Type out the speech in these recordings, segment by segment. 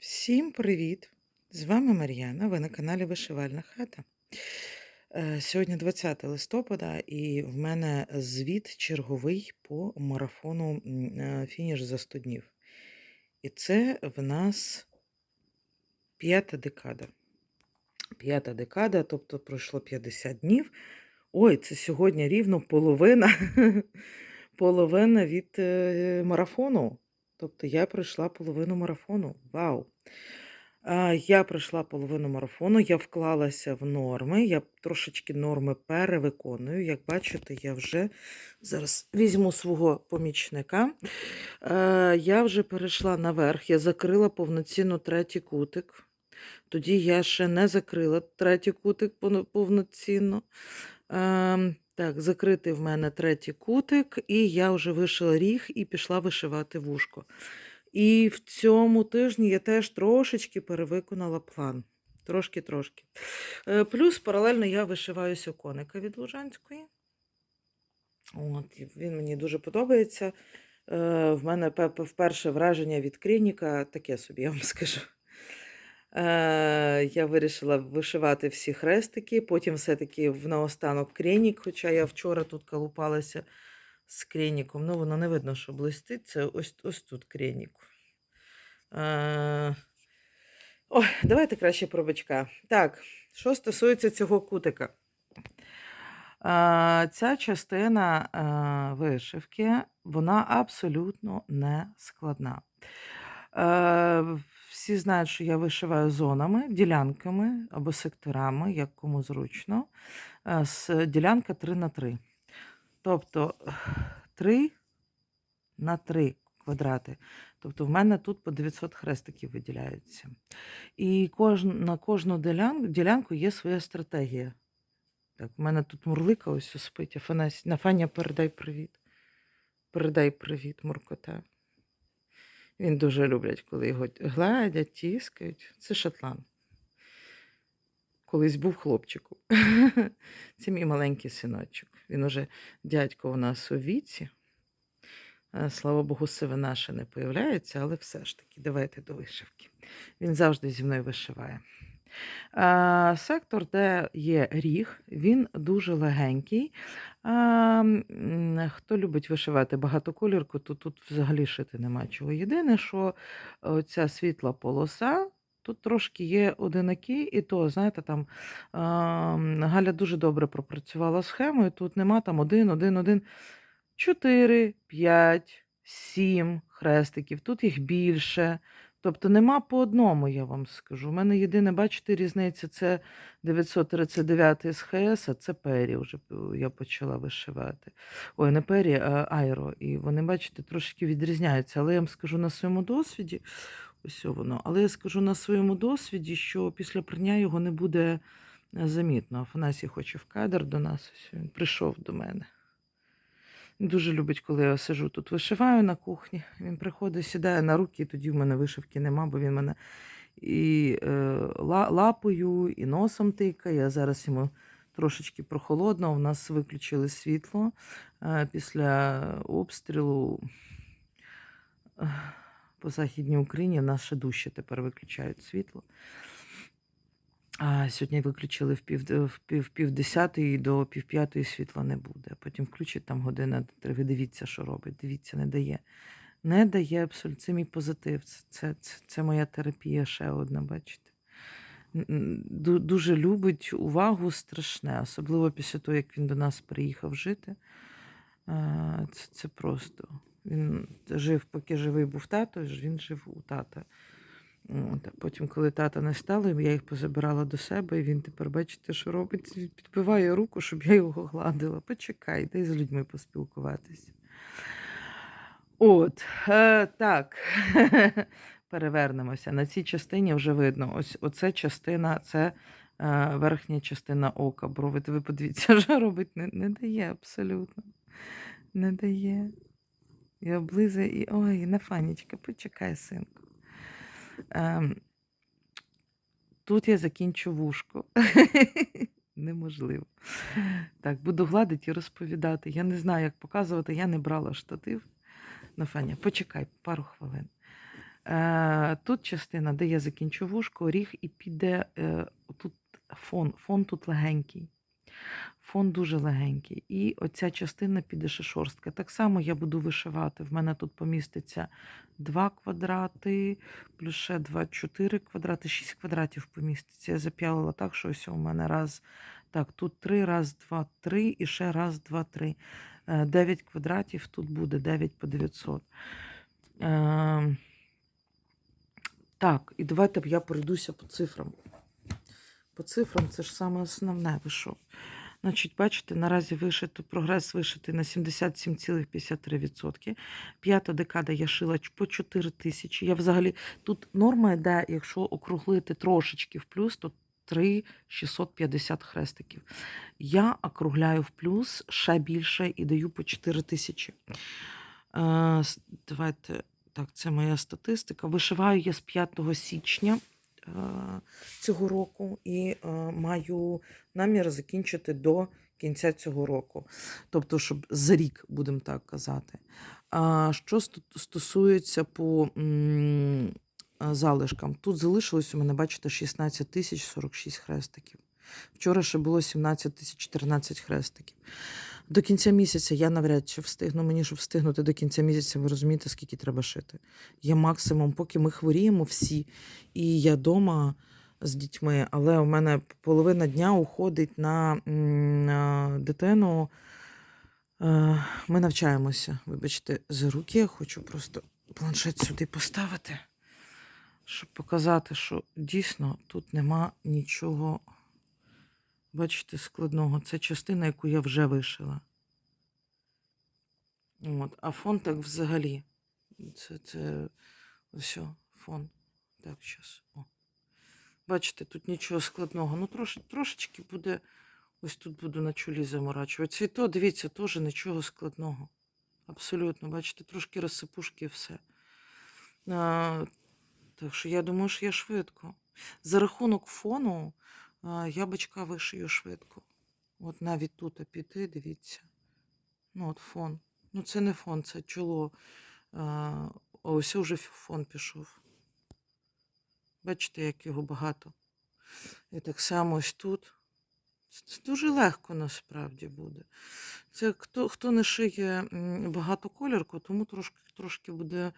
Всім привіт! З вами Мар'яна. Ви на каналі Вишивальна хата. Е, Сьогодні 20 листопада, і в мене звіт черговий по марафону е, фініш за 100 днів. І це в нас п'ята декада. П'ята декада, тобто пройшло 50 днів. Ой, це сьогодні рівно половина, половина від е, марафону. Тобто я пройшла половину марафону. Вау! Я пройшла половину марафону, я вклалася в норми, я трошечки норми перевиконую. Як бачите, я вже зараз візьму свого помічника. Я вже перейшла наверх, я закрила повноцінно третій кутик. Тоді я ще не закрила третій кутик повноцінно. Так, закритий в мене третій кутик, і я вже вишила ріг і пішла вишивати вушко. І в цьому тижні я теж трошечки перевиконала план. Трошки-трошки. Е, Плюс паралельно я вишиваюся коника від Лужанської. От, він мені дуже подобається. Е, В мене пе- пе- вперше враження від Крініка таке собі, я вам скажу. Е, Я вирішила вишивати всі хрестики, потім все-таки наостанок кренік, хоча я вчора тут колупалася з креніком. Ну, воно не видно, що блистить. Це ось, ось тут кренік. Е, Ой, давайте краще про бичка. Так, що стосується цього кутика. Е, Ця частина вишивки, вона абсолютно не складна. Е, Всі знають, що я вишиваю зонами, ділянками або секторами, як кому зручно. Е, З ділянка 3 на 3. Тобто 3 на 3 квадрати. Тобто в мене тут по 900 хрестиків виділяються. І кожн, на кожну ділянку, є своя стратегія. Так, в мене тут мурлика ось спить. Афанась... Нафаня, передай привіт. Передай привіт, Муркота. Він дуже люблять, коли його гладять, тіскають. Це шотланд. Колись був хлопчиком. Це мій маленький синочок. Він уже дядько у нас у віці. Слава Богу, сивина ще не появляється, але все ж таки, давайте до вишивки. Він завжди зі мною вишиває. Е, Сектор, де є ріг, він дуже легенький. Хто любить вишивати багатоколірку, то тут взагалі шити нема чого. Єдине, що ця світла полоса. Тут трошки є одинаки, і то, знаєте, там а, Галя дуже добре пропрацювала схемою. Тут нема там один, один, один, чотири, п'ять, сім хрестиків. Тут їх більше. Тобто нема по одному, я вам скажу. У мене єдине, бачите, різниця це 939 СХС, а це Пері вже я почала вишивати. Ой, не Пері, а Айро. І вони, бачите, трошки відрізняються. Але я вам скажу на своєму досвіді, ось воно, але я скажу на своєму досвіді, що після прання його не буде е, замітно. Афанасій хоче в кадр до нас. Ось він прийшов до мене. Дуже любить, коли я сижу тут, вишиваю на кухні. Він приходить, сідає на руки, і тоді в мене вишивки нема, бо він мене і е, лапою, і носом тикає. А зараз йому трошечки прохолодно. У нас виключили світло е, після обстрілу. е, По Західній Україні в нас ще дужче тепер виключають світло. Сьогодні виключили в пів, в пів, в пів десятої до пів п'ятої світла не буде. Потім включать там година три. Дивіться, що робить. Дивіться, не дає. Не дає абсолютно. Це мій позитив. Це, це, це, це моя терапія ще одна, бачите. Дуже любить увагу страшне, особливо після того, як він до нас приїхав жити. Це, це просто. Він жив, поки живий був тато, він жив у тата. От, а потім, коли тата не стало, я їх позабирала до себе, і він тепер, бачите, що робить, Він підбиває руку, щоб я його гладила. Почекай, дай з людьми поспілкуватися. От, е, так. Перевернемося. На цій частині вже видно. Ось оце частина, це е, верхня частина ока. Брови, ви подивіться, що робить, не, не дає абсолютно. Не дає. І облизує, і ой, Нафанечка, почекай, синку. Ем, тут я закінчу вушко. Неможливо. Так, буду гладити і розповідати. Я не знаю, як показувати, я не брала штатив. Нафаня, почекай пару хвилин. Е, тут частина, де я закінчу вушко, ріг і піде е, тут фон. Фон тут легенький. Фон дуже легенький. І оця частина піде ще шорстка. Так само я буду вишивати. В мене тут поміститься 2 квадрати, плюс ще 2, 4 квадрати, 6 квадратів поміститься. Я зап'ялила так, що ось у мене раз. Так, тут 3, раз, 2, 3 і ще раз, 2, 3. 9 квадратів тут буде 9 по 900. Е, так, і давайте я пройдуся по цифрам. По цифрам це ж саме основне. Ви що? Значить, бачите, наразі вишито, прогрес вишитий на 77,53%. П'ята декада я шила по 4 тисячі. Я взагалі тут норма йде, якщо округлити трошечки в плюс, то 3,650 хрестиків. Я округляю в плюс ще більше і даю по 4 тисячі. Е, давайте, так, це моя статистика. Вишиваю я з 5 січня цього року і е, маю намір закінчити до кінця цього року. Тобто, щоб за рік, будемо так казати. Що стосується по залишкам, тут залишилось у мене, бачите, 16 тисяч 46 хрестиків. Вчора ще було 17 тисяч 14 хрестиків. До кінця місяця я навряд чи встигну. Мені щоб встигнути до кінця місяця, ви розумієте, скільки треба шити. Я максимум, поки ми хворіємо всі, і я вдома з дітьми, але у мене половина дня уходить на, на дитину. Е, Ми навчаємося. Вибачте, за руки я хочу просто планшет сюди поставити, щоб показати, що дійсно тут нема нічого, бачите, складного. Це частина, яку я вже вишила. От. А фон так взагалі. Це, це ось фон. Так, зараз. О. Бачите, тут нічого складного. Ну, трош, трошечки буде. Ось тут буду на чолі заморачувати. Цвіто, дивіться, теж нічого складного. Абсолютно, бачите, трошки розсипушки і все. А, так що я думаю, що я швидко. За рахунок фону я бачка вишию швидко. От навіть тут піти, дивіться. Ну, от фон. Ну, це не фон, це чоло. А, ось вже фон пішов. Бачите, як його багато. І так само ось тут. Це- дуже легко насправді буде. Це хто, хто не шиє м, багатоколірку, тому трошки, трошки буде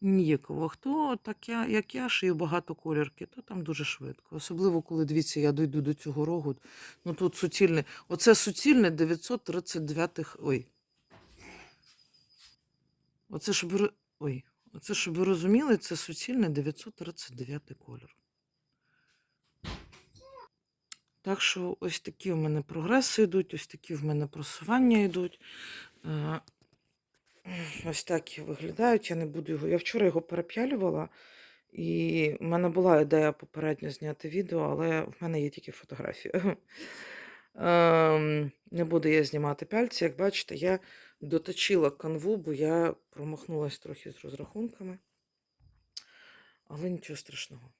ніяково. Хто так я, як я шию багатоколірки, то там дуже швидко. Особливо, коли дивіться, я дойду до цього рогу. Ну тут суцільне. Оце суцільне 939. Ой. Оце, щоб ви... Ой. Оце, щоб ви розуміли, це суцільне 939 колір. Так що ось такі в мене прогреси йдуть, ось такі в мене просування йдуть. Ось так виглядають. Я не буду його. Я вчора його переп'ялювала, і в мене була ідея попередньо зняти відео, але в мене є тільки фотографія. Ем, Не буду я знімати пяльці. Як бачите, я доточила канву, бо я промахнулася трохи з розрахунками. Але нічого страшного.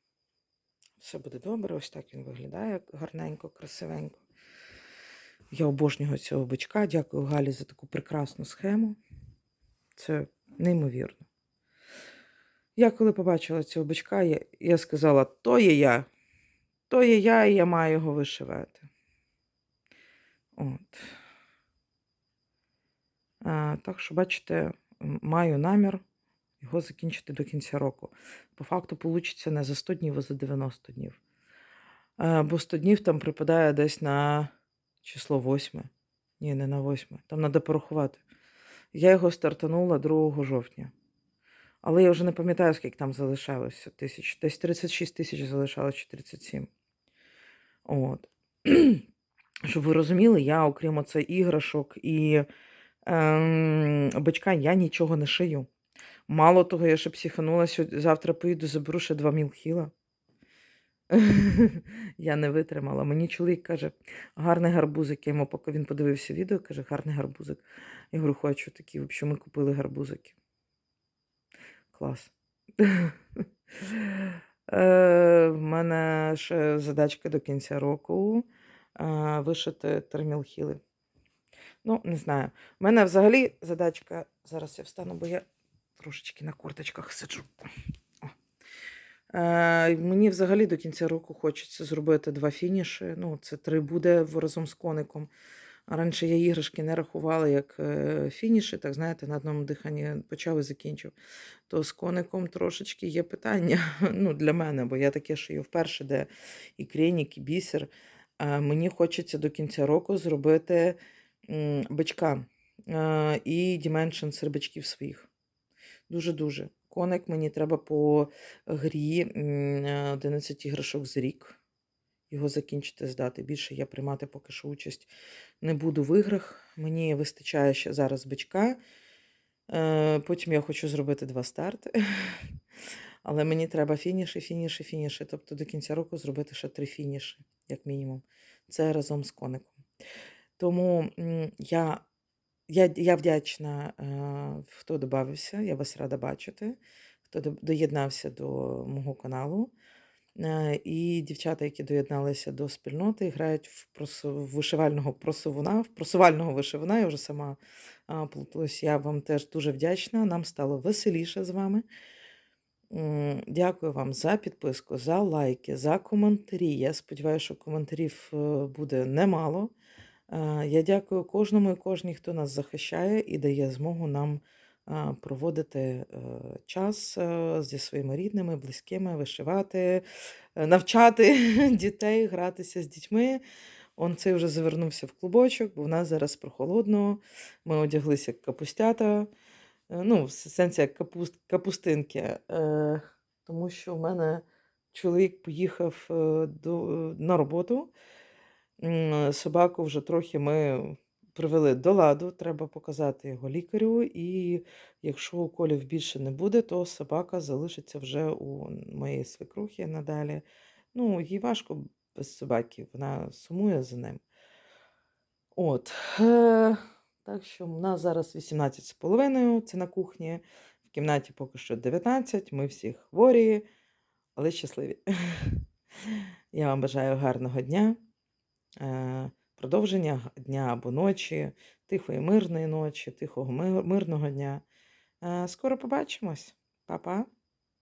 Все буде добре. Ось так він виглядає гарненько, красивенько. Я обожнюю цього бичка. Дякую Галі за таку прекрасну схему. Це неймовірно. Я коли побачила цього бичка, я, я сказала: то є я, то є я, і я маю його вишивати. От. А, так що, бачите, маю намір його закінчити до кінця року. По факту вийде не за 100 днів, а за 90 днів. А, бо 100 днів там припадає десь на число 8. Ні, не на 8. Там треба порахувати. Я його стартанула 2 жовтня. Але я вже не пам'ятаю, скільки там залишалося. Тисяч. Десь 36 тисяч залишалось чи 37. От. Щоб ви розуміли, я, окрім оце іграшок і ем, бичка, я нічого не шию. Мало того, я ще психанула, завтра поїду, заберу ще два мілхіла. Я не витримала. Мені чоловік каже, гарний гарбузик. Я йому, поки він подивився відео, каже, гарний гарбузик. Я говорю, хочу такі, взагалі, ми купили гарбузики. Клас. Е, В мене ще задачка до кінця року е, вишити три мілхіли. Ну, не знаю. У мене взагалі задачка. Зараз я встану, бо я трошечки на курточках сиджу. Е, мені взагалі до кінця року хочеться зробити 2 фініші. Ну, це 3 буде разом з коником. А раніше я іграшки не рахувала як, е, фініші, так знаєте, на одному диханні почав і закінчив. То з коником трошечки є питання, ну, для мене, бо я таке шию вперше, де і крінік, і бісер. А мені хочеться до кінця року зробити, бичка, е, і dimensions рибачків своїх. Дуже-дуже. Коник мені треба по грі, е, 11 іграшок за рік. Його закінчити, здати. Більше я приймати поки що участь не буду в іграх. Мені вистачає ще зараз бичка. Е, потім я хочу зробити 2 старти. Але мені треба фініші, фініші, фініші. Тобто до кінця року зробити ще 3 фініші, як мінімум. Це разом з коником. Тому, я я я вдячна, е, хто добавився. Я вас рада бачити, хто доєднався до мого каналу. Е, і дівчата, які доєдналися до спільноти, грають в просу в вишивального просувуна, в просувального вишивуна. Я вже сама, а, плутаюсь. Я вам теж дуже вдячна. Нам стало веселіше з вами. Дякую вам за підписку, за лайки, за коментарі. Я сподіваюся, що коментарів, е, буде немало. Е, я дякую кожному і кожній, хто нас захищає і дає змогу нам, проводити, е, час, е, зі своїми рідними, близькими, вишивати, е, навчати дітей, гратися з дітьми. Он цей вже завернувся в клубочок, бо в нас зараз прохолодно. Ми одяглися як капустята. Е, ну, в сенсі як капуст капустинки. Е, тому що в мене чоловік поїхав, е, до на роботу. Собаку вже трохи ми привели до ладу, треба показати його лікарю, і якщо уколів більше не буде, то собака залишиться вже у моєї свекрухи надалі. Ну, їй важко без собаки, вона сумує за ним. От, е, так що в нас зараз 18,5, це на кухні. В кімнаті поки що 19, ми всі хворі, але щасливі. Я вам бажаю гарного дня, продовження дня або ночі, тихої мирної ночі, тихого мирного дня. Е, скоро побачимось. Па-па.